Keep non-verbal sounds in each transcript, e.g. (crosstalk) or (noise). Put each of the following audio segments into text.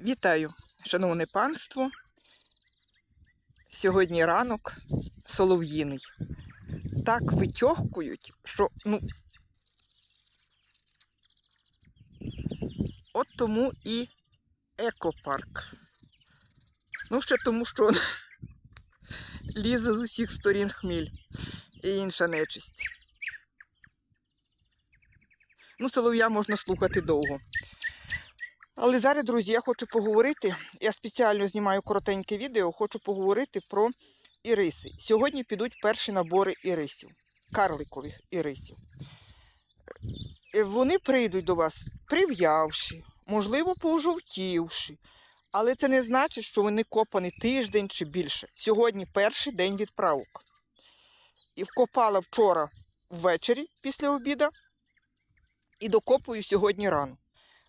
Вітаю, шановне панство. Сьогодні ранок солов'їний. Так витьохкують, що ну. От тому і екопарк. Ну, ще тому, що (laughs) лізе з усіх сторін хміль і інша нечисть. Ну, солов'я можна слухати довго. Але зараз, друзі, я хочу поговорити. Я спеціально знімаю коротеньке відео, хочу поговорити про іриси. Сьогодні підуть перші набори ірисів, карликових ірисів. Е, Вони прийдуть до вас прив'явши, можливо, пожовтівши. Але це не значить, що вони копані тиждень чи більше. Сьогодні перший день відправок. І вкопала вчора ввечері після обіду і докопую сьогодні рано.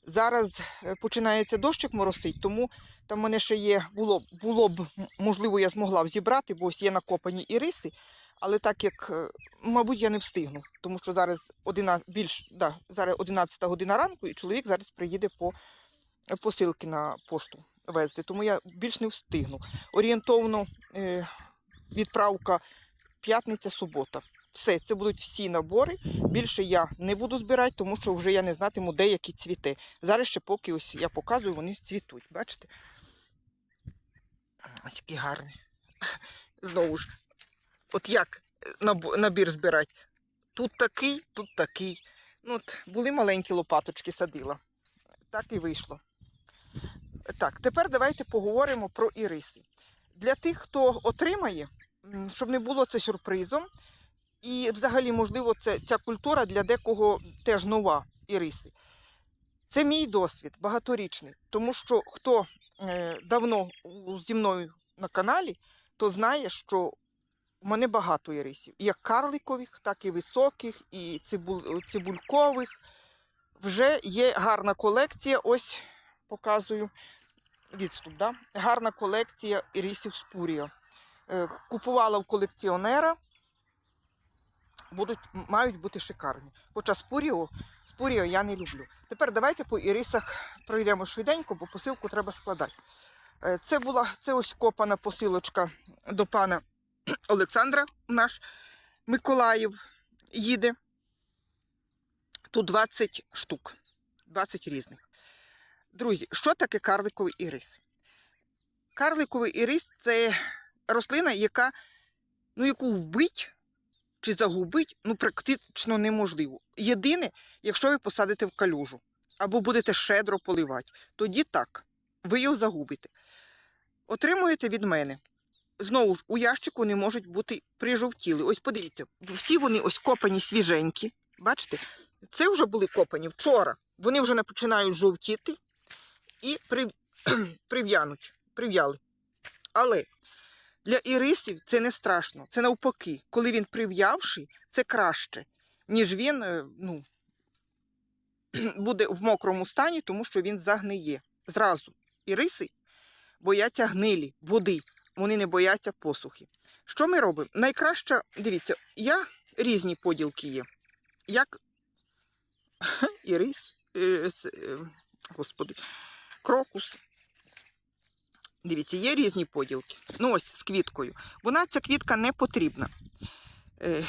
Зараз е, починається дощик моросить, тому там мене ще є, було, було б, можливо, я змогла б зібрати, бо ось є накопані іриси, але так як, е, мабуть, я не встигну, тому що зараз 11, більш, да, зараз 11 година ранку, і чоловік зараз приїде по е, посилки на пошту везти, тому я більш не встигну. Орієнтовно відправка п'ятниця-субота. Все, це будуть всі набори. Більше я не буду збирати, тому що вже я не знатиму, де які цвіти. Зараз ще поки ось я показую, вони цвітуть. Бачите? Ось які гарні. Знову ж, от як набір збирати? Тут такий, тут такий. Ну, от були маленькі лопаточки, садила. Так і вийшло. Так, тепер давайте поговоримо про іриси. Для тих, хто отримає, щоб не було це сюрпризом, і взагалі, можливо, це, ця культура для декого теж нова іриси. Це мій досвід багаторічний, тому що хто е, давно зі мною на каналі, то знає, що в мене багато ірисів. Як карликових, так і високих, і цибуль, цибулькових. Вже є гарна колекція. Ось показую відступ. Да? Гарна колекція ірисів Спуріо. Е, Купувала в колекціонера будуть, мають бути шикарні. Хоча спуріо, спуріо я не люблю. Тепер давайте по ірисах пройдемо швиденько, бо посилку треба складати. Е, Це була це ось копана посилочка до пана Олександра, наш Миколаїв їде. Тут 20 штук, 20 різних. Друзі, що таке карликовий ірис? Карликовий ірис це рослина, яка, ну, яку вбить чи загубить ну, практично неможливо. Єдине, якщо ви посадите в калюжу або будете щедро поливати, тоді так, ви його загубите. Отримуєте від мене. Знову ж, у ящику не можуть бути прижовтіли. Ось подивіться, всі вони ось копані свіженькі. Бачите? Це вже були копані вчора. Вони вже починають жовтіти і при... прив'януть, прив'яли. Але для ірисів це не страшно. Це навпаки, коли він прив'явший, це краще, ніж він е, ну, (clears throat) буде в мокрому стані, тому що він загниє. Зразу іриси бояться гнилі, води, вони не бояться посухи. Що ми робимо? Найкраще, дивіться, я різні поділки є. Як (clears throat) ірис, е, е, господи, крокус. Дивіться, є різні поділки. Ну, ось з квіткою. Вона ця квітка не потрібна. Е,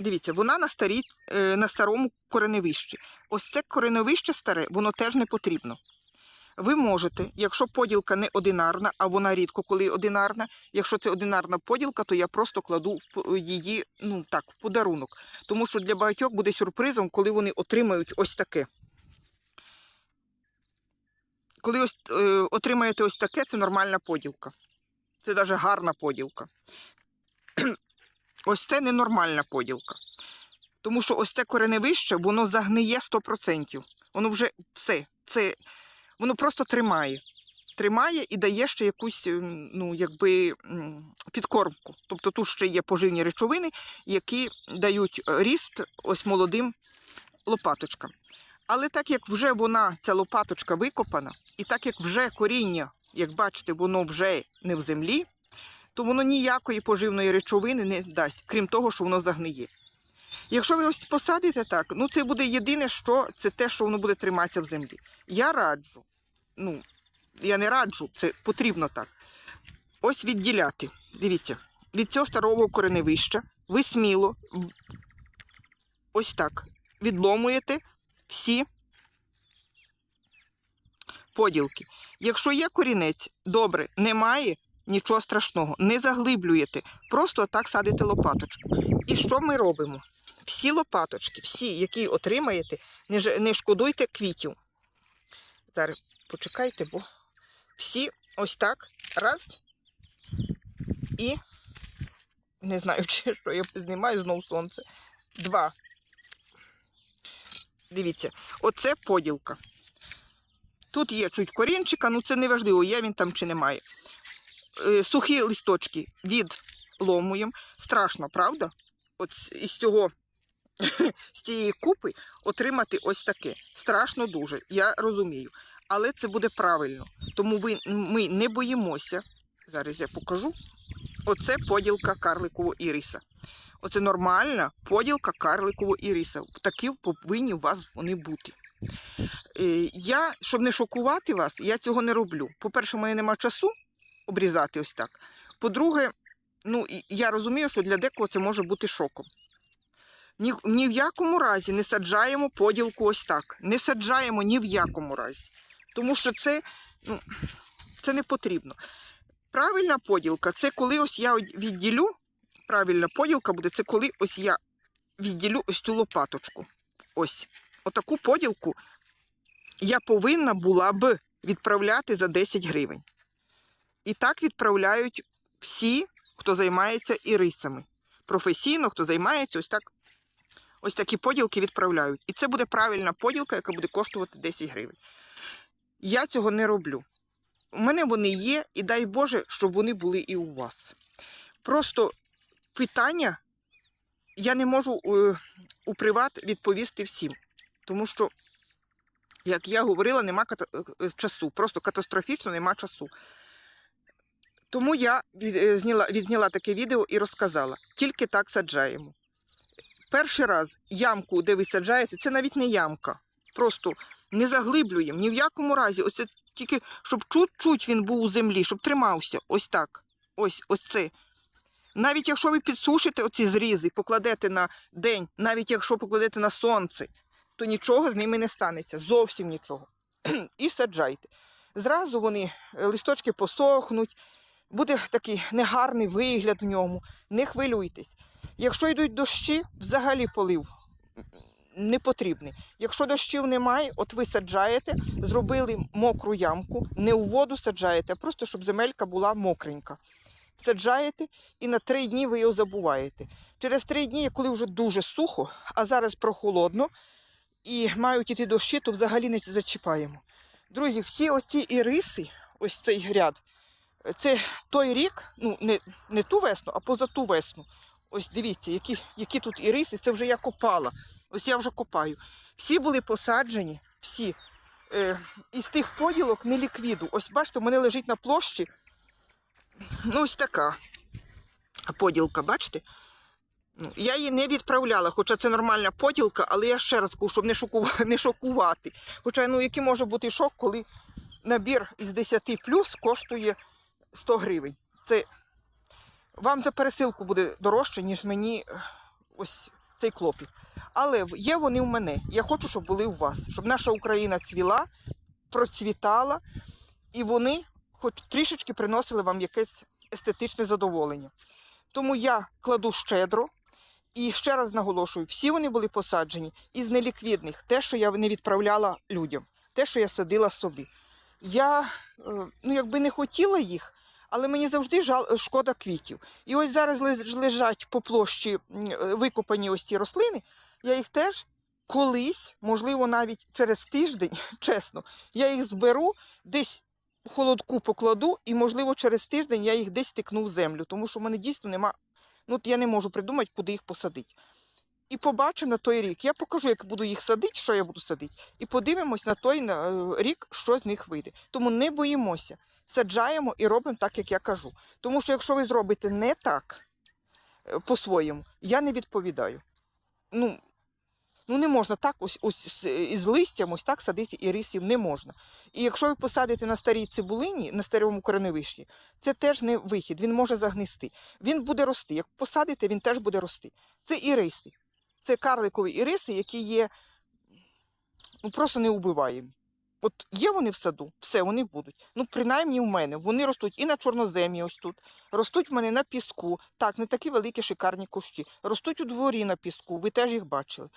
дивіться, вона на, старій, е, на старому кореневищі. Ось це кореневище старе, воно теж не потрібно. Ви можете, якщо поділка не одинарна, а вона рідко коли одинарна, якщо це одинарна поділка, то я просто кладу її ну, так, в подарунок. Тому що для багатьох буде сюрпризом, коли вони отримають ось таке. Коли ось е, отримаєте ось таке, це нормальна поділка. Це навіть гарна поділка. ось це ненормальна поділка. Тому що ось це кореневище, воно загниє 100%. Воно вже все. Це, воно просто тримає. Тримає і дає ще якусь ну, якби, підкормку. Тобто тут ще є поживні речовини, які дають ріст ось молодим лопаточкам. Але так як вже вона, ця лопаточка викопана, і так як вже коріння, як бачите, воно вже не в землі, то воно ніякої поживної речовини не дасть, крім того, що воно загниє. Якщо ви ось посадите так, ну це буде єдине, що це те, що воно буде триматися в землі. Я раджу ну, я не раджу, це потрібно так. Ось відділяти. Дивіться, від цього старого кореневища ви сміло ось так відломуєте всі поділки. Якщо є корінець, добре, немає, нічого страшного, не заглиблюєте, просто так садите лопаточку. І що ми робимо? Всі лопаточки, всі, які отримаєте, не, шкодуйте квітів. Зараз почекайте, бо всі ось так. Раз. І не знаю, (laughs) чи що я знімаю знову сонце. Два. Дивіться, оце поділка. Тут є чуть корінчика, ну це не важливо, є він там чи немає. Е, Сухі листочки відломуємо. Страшно, правда? От із цього (laughs) з цієї купи отримати ось таке. Страшно дуже, я розумію. Але це буде правильно. Тому ви, ми не боїмося. Зараз я покажу. Оце поділка карликового іриса. Оце нормальна поділка карликового іриса. Такі повинні у вас вони бути. Е, Я, щоб не шокувати вас, я цього не роблю. По-перше, мене немає часу обрізати ось так. По-друге, ну, я розумію, що для декого це може бути шоком. Ні, ні в якому разі не саджаємо поділку ось так. Не саджаємо ні в якому разі. Тому що це, ну, це не потрібно. Правильна поділка це коли ось я відділю. Правильна поділка буде, це коли ось я відділю ось цю лопаточку. Ось. Отаку поділку я повинна була б відправляти за 10 гривень. І так відправляють всі, хто займається ірисами. Професійно, хто займається, ось так. Ось такі поділки відправляють. І це буде правильна поділка, яка буде коштувати 10 гривень. Я цього не роблю. У мене вони є, і дай Боже, щоб вони були і у вас. Просто питання я не можу е, у приват відповісти всім. Тому що, як я говорила, нема ката- е, часу. Просто катастрофічно нема часу. Тому я від, е, відзняла таке відео і розказала. Тільки так саджаємо. Перший раз ямку, де ви саджаєте, це навіть не ямка. Просто не заглиблюємо ні в якому разі. Ось тільки, щоб чуть-чуть він був у землі, щоб тримався. Ось так. Ось, ось це. Навіть якщо ви підсушите оці зрізи, покладете на день, навіть якщо покладете на сонце, то нічого з ними не станеться. Зовсім нічого. І саджайте. Зразу вони, е, листочки посохнуть, буде такий негарний вигляд в ньому. Не хвилюйтесь. Якщо йдуть дощі, взагалі полив не потрібний. Якщо дощів немає, от ви саджаєте, зробили мокру ямку, не у воду саджаєте, а просто щоб земелька була мокренька. Саджаєте і на три дні ви його забуваєте. Через три дні, коли вже дуже сухо, а зараз прохолодно, і мають іти дощі, то взагалі не зачіпаємо. Друзі, всі оці іриси, ось цей ряд, це той рік, ну не, не ту весну, а поза ту весну. Ось дивіться, які, які тут іриси, це вже я копала. Ось я вже копаю. Всі були посаджені, всі. Е, із тих поділок не ліквіду. Ось бачите, у мене лежить на площі. Ну, ось така поділка, бачите? Ну, я її не відправляла, хоча це нормальна поділка, але я ще раз кажу, щоб не, шокувати, (laughs) не шокувати. Хоча, ну, який може бути шок, коли набір із 10 плюс коштує 100 гривень. Це вам за пересилку буде дорожче, ніж мені е, ось цей клопіт. Але є вони в мене. Я хочу, щоб були у вас, щоб наша Україна цвіла, процвітала, і вони хоч трішечки приносили вам якесь естетичне задоволення. Тому я кладу щедро. І ще раз наголошую, всі вони були посаджені із неліквідних, те, що я не відправляла людям, те, що я садила собі. Я е, ну, якби не хотіла їх, але мені завжди жал, шкода квітів. І ось зараз лежать по площі е, викопані ось ці рослини. Я їх теж колись, можливо, навіть через тиждень, (laughs) чесно, я їх зберу, десь холодку покладу, і, можливо, через тиждень я їх десь стикну в землю, тому що в мене дійсно нема. Ну, от я не можу придумати, куди їх посадити. І побачимо на той рік. Я покажу, як буду їх садити, що я буду садити, і подивимось на той е, рік, що з них вийде. Тому не боїмося. Саджаємо і робимо так, як я кажу. Тому що якщо ви зробите не так е, по-своєму, я не відповідаю. Ну, ну не можна так ось, ось із листям, ось так садити ірисів не можна. І якщо ви посадите на старій цибулині, на старому кореневищі, це теж не вихід, він може загнисти. Він буде рости. Як посадите, він теж буде рости. Це іриси. Це карликові іриси, які є ну, просто неубиваємі. От є вони в саду, все, вони будуть. Ну, принаймні в мене. Вони ростуть і на чорноземі, ось тут. Ростуть в мене на піску. Так, не такі великі шикарні кущі. Ростуть у дворі на піску, ви теж їх бачили.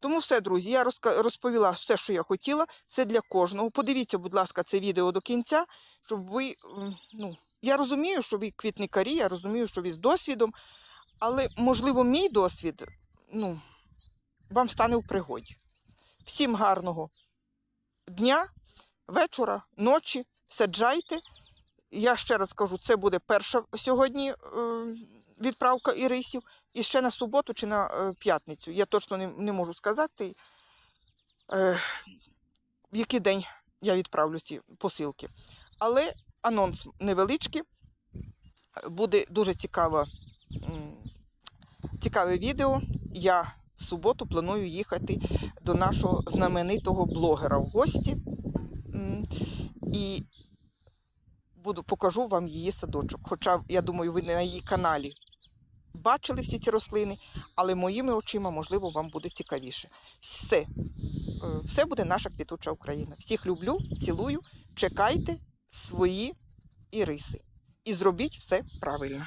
Тому все, друзі, я розповіла все, що я хотіла. Це для кожного. Подивіться, будь ласка, це відео до кінця, щоб ви. Ну, я розумію, що ви квітникарі, я розумію, що ви з досвідом, але, можливо, мій досвід ну, вам стане в пригоді. Всім гарного дня, вечора, ночі. Саджайте. Я ще раз кажу, це буде перша сьогодні е, відправка ірисів. І ще на суботу чи на е, п'ятницю. Я точно не, можу сказати, е, в який день я відправлю ці посилки. Але анонс невеличкий. Буде дуже цікаво, м, цікаве відео. Я суботу планую їхати до нашого знаменитого блогера в гості. І буду, покажу вам її садочок. Хоча, я думаю, ви на її каналі бачили всі ці рослини, але моїми очима, можливо, вам буде цікавіше. Все, Е, все буде наша квітуча Україна. Всіх люблю, цілую. Чекайте свої іриси. І зробіть все правильно.